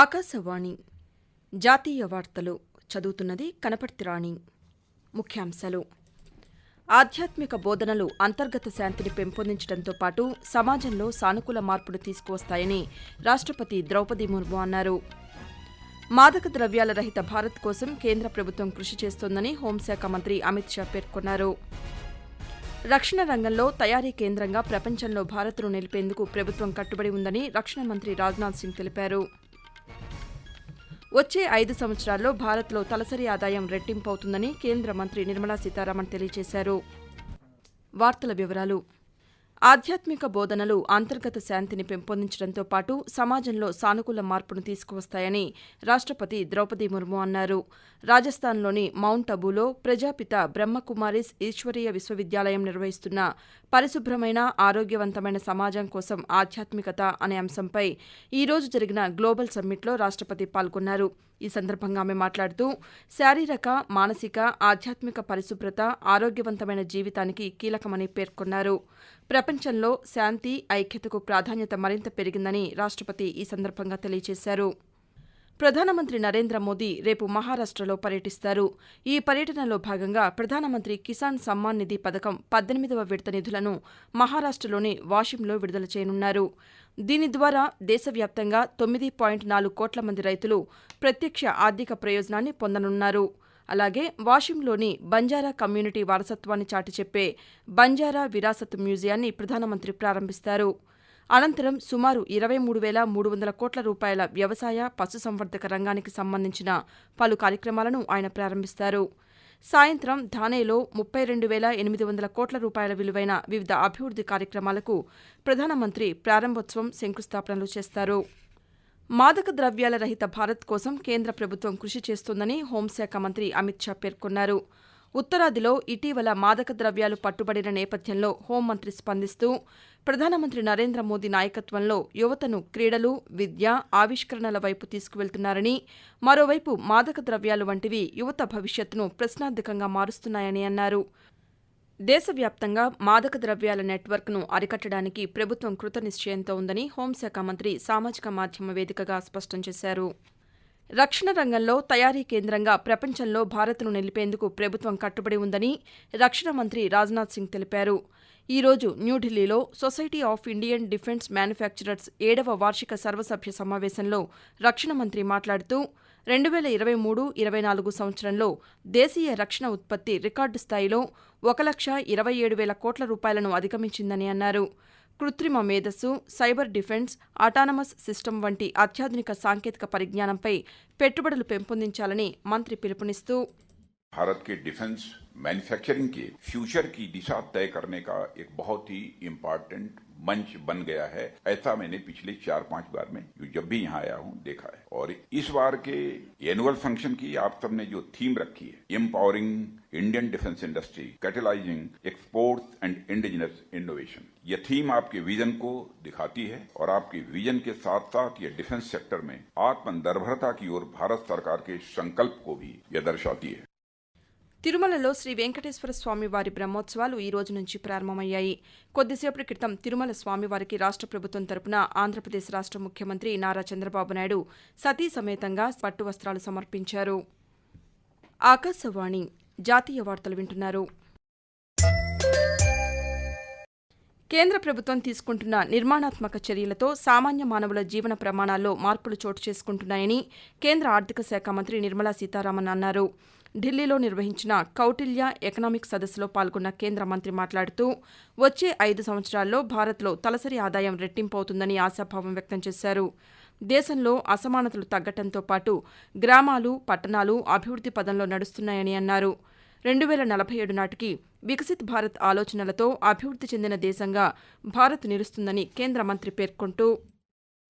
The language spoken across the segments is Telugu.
ఆకాశవాణి. జాతీయ వార్తలు చదువుతున్నది కనపర్తి రాణి. ముఖ్యాంశాలు. ఆధ్యాత్మిక బోధనలు అంతర్గత శాంతిని పెంపొందించడంతో పాటు సమాజంలో సానుకూల మార్పును తీసుకువస్తాయని రాష్ట్రపతి ద్రౌపది ముర్ము అన్నారు. మాదక ద్రవ్యాల రహిత భారత్ కోసం కేంద్ర ప్రభుత్వం కృషి చేస్తోందని హోంశాఖ మంత్రి అమిత్ షా పేర్కొన్నారు. రక్షణ రంగంలో తయారీ కేంద్రంగా ప్రపంచంలో భారత్ను నిలిపేందుకు ప్రభుత్వం కట్టుబడి ఉందని రక్షణ మంత్రి రాజ్నాథ్ సింగ్ తెలిపారు. వచ్చే ఐదు సంవత్సరాల్లో భారత్లో తలసరి ఆదాయం రెట్టింపు అవుతుందని కేంద్ర మంత్రి నిర్మలా సీతారామన్ తెలియజేశారు. వార్తల వివరాలు. ఆధ్యాత్మిక బోధనలు అంతర్గత శాంతిని పెంపొందించడంతో పాటు సమాజంలో సానుకూల మార్పును తీసుకువస్తాయని రాష్టపతి ద్రౌపది ముర్ము అన్నారు. రాజస్థాన్లోని మౌంట్ అబూలో ప్రజాపిత బ్రహ్మకుమారిస్ ఈశ్వరీయ విశ్వవిద్యాలయం నిర్వహిస్తున్న పరిశుభ్రమైన ఆరోగ్యవంతమైన సమాజం కోసం ఆధ్యాత్మికత అనే అంశంపై ఈ రోజు జరిగిన గ్లోబల్ సమ్మిట్లో రాష్టపతి పాల్గొన్నారు. ఈ సందర్భంగా ఆమె మాట్లాడుతూ శారీరక మానసిక ఆధ్యాత్మిక పరిశుభ్రత ఆరోగ్యవంతమైన జీవితానికి కీలకమని పేర్కొన్నారు. ప్రపంచంలో శాంతి ఐక్యతకు ప్రాధాన్యత మరింత పెరిగిందని రాష్టపతి ఈ సందర్భంగా తెలియజేశారు. ప్రధానమంత్రి నరేంద్ర మోదీ రేపు మహారాష్టలో పర్యటిస్తారు. ఈ పర్యటనలో భాగంగా ప్రధానమంత్రి కిసాన్ సమ్మాన్ నిధి పథకం పద్దెనిమిదవ విడత నిధులను మహారాష్టలోని వాషింలో విడుదల చేయనున్నారు. దీని ద్వారా దేశవ్యాప్తంగా తొమ్మిది పాయింట్ నాలుగు కోట్ల మంది రైతులు ప్రత్యక్ష ఆర్థిక ప్రయోజనాన్ని పొందనున్నారు. అలాగే వాషింలోని బంజారా కమ్యూనిటీ వారసత్వాన్ని చాటి చెప్పే బంజారా విరాసత్ మ్యూజియాన్ని ప్రధానమంత్రి ప్రారంభిస్తారు. అనంతరం సుమారు ఇరవై మూడు వేల మూడు వందల కోట్ల రూపాయల వ్యవసాయ పశుసంవర్ధక రంగానికి సంబంధించిన పలు కార్యక్రమాలను ఆయన ప్రారంభిస్తారు. సాయంత్రం థానేలో ముప్పై రెండు వేల ఎనిమిది వందల కోట్ల రూపాయల విలువైన వివిధ అభివృద్ది కార్యక్రమాలకు ప్రధానమంత్రి ప్రారంభోత్సవం శంకుస్థాపనలు చేస్తారు. మాదక ద్రవ్యాల రహిత భారత్ కోసం కేంద్ర ప్రభుత్వం కృషి చేస్తోందని హోంశాఖ మంత్రి అమిత్ షా పేర్కొన్నారు. ఉత్తరాదిలో ఇటీవల మాదక ద్రవ్యాలు పట్టుబడిన నేపథ్యంలో హోంమంత్రి స్పందిస్తూ ప్రధానమంత్రి నరేంద్ర మోదీ నాయకత్వంలో యువతను క్రీడలు విద్య ఆవిష్కరణల వైపు తీసుకువెళ్తున్నారని మరోవైపు మాదక ద్రవ్యాలు వంటివి యువత భవిష్యత్తును ప్రశ్నార్థకంగా మారుస్తున్నాయని అన్నారు. దేశవ్యాప్తంగా మాదక ద్రవ్యాల నెట్వర్క్ను అరికట్టడానికి ప్రభుత్వం కృతనిశ్చయంతో ఉందని హోంశాఖ మంత్రి సామాజిక మాధ్యమ వేదికగా స్పష్టం చేశారు. రక్షణ రంగంలో తయారీ కేంద్రంగా ప్రపంచంలో భారత్ను నిలిపేందుకు ప్రభుత్వం కట్టుబడి ఉందని రక్షణ మంత్రి రాజ్నాథ్ సింగ్ తెలిపారు. ఈ రోజు న్యూఢిల్లీలో society of Indian defence manufacturers ఏడవ వార్షిక సర్వసభ్య సమావేశంలో రక్షణ మంత్రి మాట్లాడుతూ రెండు వేల ఇరవై మూడు ఇరవై నాలుగు సంవత్సరంలో దేశీయ రక్షణ ఉత్పత్తి రికార్డు స్థాయిలో ఒక లక్ష ఇరవై ఏడు వేల కోట్ల రూపాయలను అధిగమించిందని అన్నారు కృత్రిమ మేధస్సు సైబర్ డిఫెన్స్ అటానమస్ సిస్టమ్ వంటి అత్యాధునిక సాంకేతిక పరిజ్ఞానంపై పెట్టుబడులు పెంపొందించాలని మంత్రి పిలుపునిస్తూ भारत के डिफेंस मैन्युफैक्चरिंग के फ्यूचर की दिशा तय करने का एक बहुत ही इम्पोर्टेंट मंच बन गया है। ऐसा मैंने पिछले चार पाँच बार में जब भी यहाँ आया हूँ, देखा है। और इस बार के एनुअल फ़ंक्शन की आप सबने जो थीम रखी है empowering Indian defence industry catalysing exports and indigenous innovation यह थीम आपके विजन को दिखाती है और आपके विजन के साथ साथ ये डिफेंस सेक्टर में आत्मनिर्भरता की ओर भारत सरकार के संकल्प को भी यह दर्शाती है। తిరుమలలో శ్రీ వెంకటేశ్వర స్వామి వారి బ్రహ్మోత్సవాలు ఈ రోజు నుంచి ప్రారంభమయ్యాయి. కొద్దిసేపటి క్రితం తిరుమల స్వామివారికి రాష్ట్ర ప్రభుత్వం తరపున ఆంధ్రప్రదేశ్ రాష్ట్ర ముఖ్యమంత్రి నారా చంద్రబాబు నాయుడు సతీ సమేతంగా పట్టు వస్త్రాలు సమర్పించారు. ఆకాశవాణి జాతీయ వార్తలు వింటున్నారు. కేంద్ర ప్రభుత్వం తీసుకుంటున్న నిర్మాణాత్మక చర్యలతో సామాన్య మానవుల జీవన ప్రమాణాల్లో మార్పులు చోటు చేసుకుంటున్నాయని కేంద్ర ఆర్థిక శాఖ మంత్రి నిర్మలా సీతారామన్ అన్నారు. ఢిల్లీలో నిర్వహించిన కౌటిల్య ఎకనామిక్ సదస్సులో పాల్గొన్న కేంద్ర మంత్రి మాట్లాడుతూ వచ్చే ఐదు సంవత్సరాల్లో భారత్లో తలసరి ఆదాయం రెట్టింపు అవుతుందని ఆశాభావం వ్యక్తం చేశారు. దేశంలో అసమానతలు తగ్గటంతో పాటు గ్రామాలు పట్టణాలు అభివృద్ది పదంలో నడుస్తున్నాయని అన్నారు. రెండు వేల నలభై ఏడు నాటికి వికసిత్ భారత్ ఆలోచనలతో అభివృద్ది చెందిన దేశంగా భారత్ నిలుస్తుందని కేంద్ర మంత్రి పేర్కొంటూ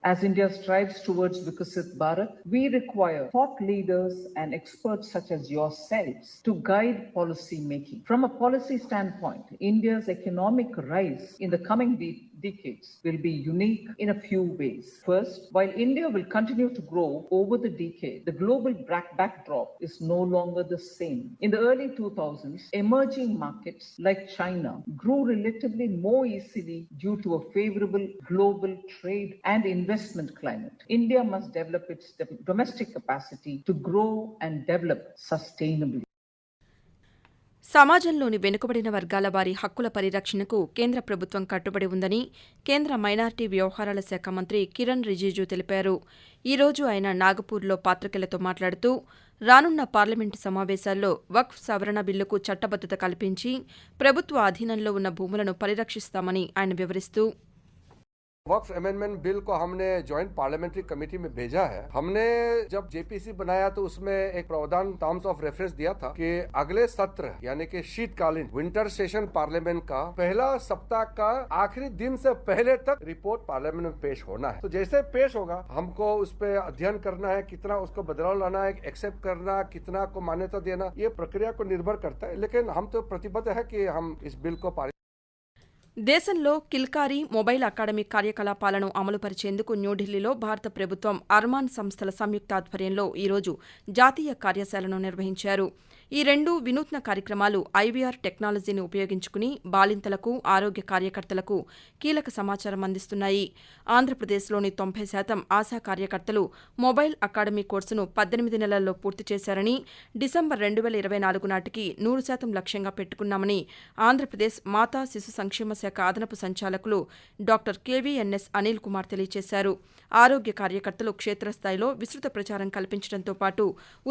As India strives towards Vikasit Bharat, we require thought leaders and experts such as yourselves to guide policy making. From a policy standpoint, India's economic rise in the coming de- decades will be unique in a few ways. First, while India will continue to grow over the decade, the global back- backdrop is no longer the same. In the early 2000s, emerging markets like China grew relatively more easily due to a favorable global trade and investment climate. India must develop its dom- domestic capacity to grow and develop sustainably. సమాజంలోని వెనుకబడిన వర్గాల వారి హక్కుల పరిరక్షణకు కేంద్ర ప్రభుత్వం కట్టుబడి ఉందని కేంద్ర మైనార్టీ వ్యవహారాల శాఖ మంత్రి కిరణ్ రిజిజు తెలిపారు. ఈ రోజు ఆయన నాగపూర్లో పాతికేయులతో మాట్లాడుతూ రానున్న పార్లమెంటు సమావేశాల్లో వక్ఫ్ సవరణ బిల్లుకు చట్టబద్దత కల్పించి ప్రభుత్వ అధీనంలో ఉన్న భూములను పరిరక్షిస్తామని ఆయన వివరిస్తూ वक्फ अमेंडमेंट बिल को हमने ज्वाइंट पार्लियामेंट्री कमेटी में भेजा है। हमने जब जेपीसी बनाया तो उसमें एक प्रावधान टर्म्स ऑफ़ रेफरेंस दिया था कि अगले सत्र, यानी कि शीतकालीन विंटर सेशन पार्लियामेंट का पहला सप्ताह का आखिरी दिन से पहले तक रिपोर्ट पार्लियामेंट में पेश होना है। तो जैसे पेश होगा, हमको उस पर अध्ययन करना है, कितना उसको बदलाव लाना है एक्सेप्ट करना, कितना को मान्यता देना, ये प्रक्रिया को निर्भर करता है। लेकिन हम तो प्रतिबद्ध है कि हम इस बिल को पारित దేశంలో కిల్కారీ మొబైల్ అకాడమీ కార్యకలాపాలను అమలు పరిచేందుకు న్యూఢిల్లీలో భారత ప్రభుత్వం అర్మాన్ సంస్థల సంయుక్త ఆధ్వర్యంలో ఈరోజు జాతీయ కార్యశాలను నిర్వహించారు. ఈ రెండు వినూత్న కార్యక్రమాలు ఐవీఆర్ టెక్నాలజీని ఉపయోగించుకుని బాలింతలకు ఆరోగ్య కార్యకర్తలకు కీలక సమాచారం అందిస్తున్నాయి. ఆంధ్రప్రదేశ్లోని తొంభై శాతం ఆశా కార్యకర్తలు మొబైల్ అకాడమీ కోర్సును పద్దెనిమిది నెలల్లో పూర్తి చేశారని డిసెంబర్ రెండు వేల ఇరవై నాలుగు నాటికి నూరు శాతం లక్ష్యంగా పెట్టుకున్నామని ఆంధ్రప్రదేశ్ మాతా శిశు సంక్షేమ శాఖ అదనపు సంచాలకులు డాక్టర్ కేవీఎన్ఎస్ అనిల్ కుమార్ తెలియజేశారు. ఆరోగ్య కార్యకర్తలు క్షేత్రస్థాయిలో విస్తృత ప్రచారం కల్పించడంతో పాటు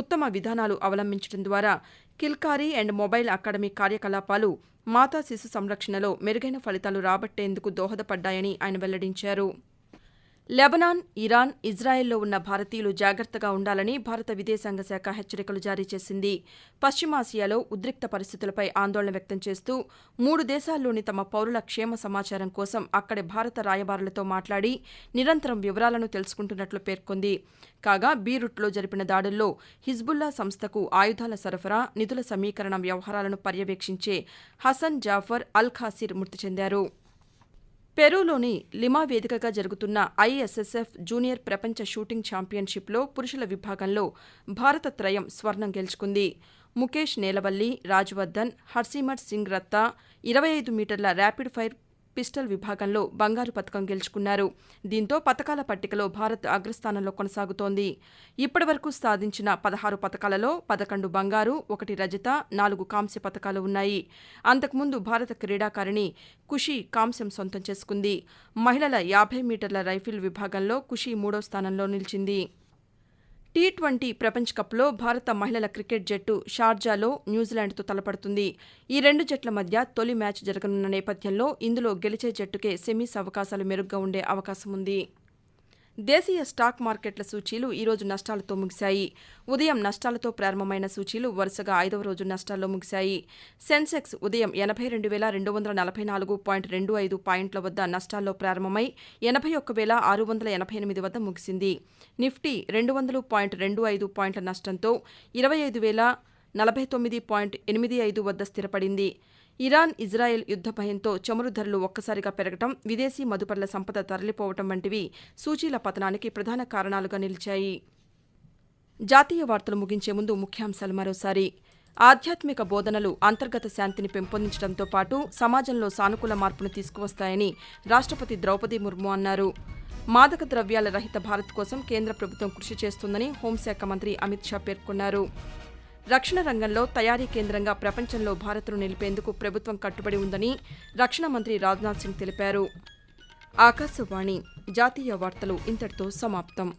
ఉత్తమ విధానాలు అవలంబించడం ద్వారా కిల్కారీ అండ్ మొబైల్ అకాడమీ కార్యకలాపాలు మాతా శిశు సంరక్షణలో మెరుగైన ఫలితాలు రాబట్టేందుకు దోహదపడ్డాయని ఆయన వెల్లడించారు. లెబనాన్ ఇరాన్ ఇజ్రాయెల్లో ఉన్న భారతీయులు జాగ్రత్తగా ఉండాలని భారత విదేశాంగ శాఖ హెచ్చరికలు జారీ చేసింది. పశ్చిమాసియాలో ఉద్రిక్త పరిస్థితులపై ఆందోళన వ్యక్తం చేస్తూ మూడు దేశాల్లోని తమ పౌరుల క్షేమ సమాచారం కోసం అక్కడి భారత రాయబారులతో మాట్లాడి నిరంతరం వివరాలను తెలుసుకుంటున్నట్లు పేర్కొంది. కాగా బీరుట్లో జరిపిన దాడుల్లో హిజ్బుల్లా సంస్థకు ఆయుధాల సరఫరా నిధుల సమీకరణ వ్యవహారాలను పర్యవేక్షించే హసన్ జాఫర్ అల్ ఖాసిర్ మృతి చెందారు. పెరూలోని లిమా వేదికగా జరుగుతున్న ఐఎస్ఎస్ఎఫ్ జూనియర్ ప్రపంచ షూటింగ్ ఛాంపియన్షిప్లో పురుషుల విభాగంలో భారత త్రయం స్వర్ణం గెలుచుకుంది. ముఖేష్ నేలవల్లి రాజ్వర్ధన్ హర్సిమర్ సింగ్ రత్తా ఇరవై ఐదు మీటర్ల ర్యాపిడ్ ఫైర్ పిస్టల్ విభాగంలో బంగారు పథకం గెలుచుకున్నారు. దీంతో పథకాల పట్టికలో భారత్ అగ్రస్థానంలో కొనసాగుతోంది. ఇప్పటివరకు సాధించిన పదహారు పథకాలలో పదకొండు బంగారు ఒకటి రజత నాలుగు కాంస్య పథకాలు ఉన్నాయి. అంతకుముందు భారత క్రీడాకారిణి కుషి కాంస్యం సొంతం చేసుకుంది. మహిళల యాభై మీటర్ల రైఫిల్ విభాగంలో కుషి మూడో స్థానంలో నిలిచింది. టీ ట్వంటీ ప్రపంచ కప్లో భారత మహిళల క్రికెట్ జట్టు షార్జాలో న్యూజిలాండ్తో తలపడుతుంది. ఈ రెండు జట్ల మధ్య తొలి మ్యాచ్ జరగనున్న నేపథ్యంలో ఇందులో గెలిచే జట్టుకే సెమీస్ అవకాశాలు మెరుగ్గా ఉండే అవకాశం ఉంది దేశీయ స్టాక్ మార్కెట్ల సూచీలు ఈరోజు నష్టాలతో ముగిశాయి. ఉదయం నష్టాలతో ప్రారంభమైన సూచీలు వరుసగా ఐదవ రోజు నష్టాల్లో ముగిశాయి. సెన్సెక్స్ ఉదయం ఎనభై రెండు వేల రెండు వందల నలభై నాలుగు పాయింట్ రెండు ఐదు పాయింట్ల వద్ద నష్టాల్లో ప్రారంభమై ఎనభై ఒక్క వేల ఆరు వందల ఎనభై ఎనిమిది వద్ద ముగిసింది. నిఫ్టీ రెండు వందలు పాయింట్ రెండు ఐదు పాయింట్ల నష్టంతో ఇరవై ఐదు వేల నలభై తొమ్మిది పాయింట్ ఎనిమిది ఐదు వద్ద స్థిరపడింది. ఇరాన్ ఇజ్రాయెల్ యుద్ద భయంతో చమురు ధరలు ఒక్కసారిగా పెరగటం విదేశీ మదుపర్ల సంపద తరలిపోవటం వంటివి సూచీల పతనానికి ప్రధాన కారణాలుగా నిలిచాయి. జాతీయ వార్తలు ముగించే ముందు ముఖ్యాంశాలు మరోసారి. ఆధ్యాత్మిక బోధనలు అంతర్గత శాంతిని పెంపొందించడంతో పాటు సమాజంలో సానుకూల మార్పును తీసుకువస్తాయని రాష్ట్రపతి ద్రౌపది ముర్ము అన్నారు. మాదక ద్రవ్యాల రహిత భారత్ కోసం కేంద్ర ప్రభుత్వం కృషి చేస్తుందని హోంశాఖ మంత్రి అమిత్ షా పేర్కొన్నారు. రక్షణ రంగంలో తయారీ కేంద్రంగా ప్రపంచంలో భారత్ను నిలిపేందుకు ప్రభుత్వం కట్టుబడి ఉందని రక్షణ మంత్రి రాజ్నాథ్ సింగ్ తెలిపారు. ఆకాశవాణి జాతీయ వార్తలు ఇంతటితో సమాప్తం.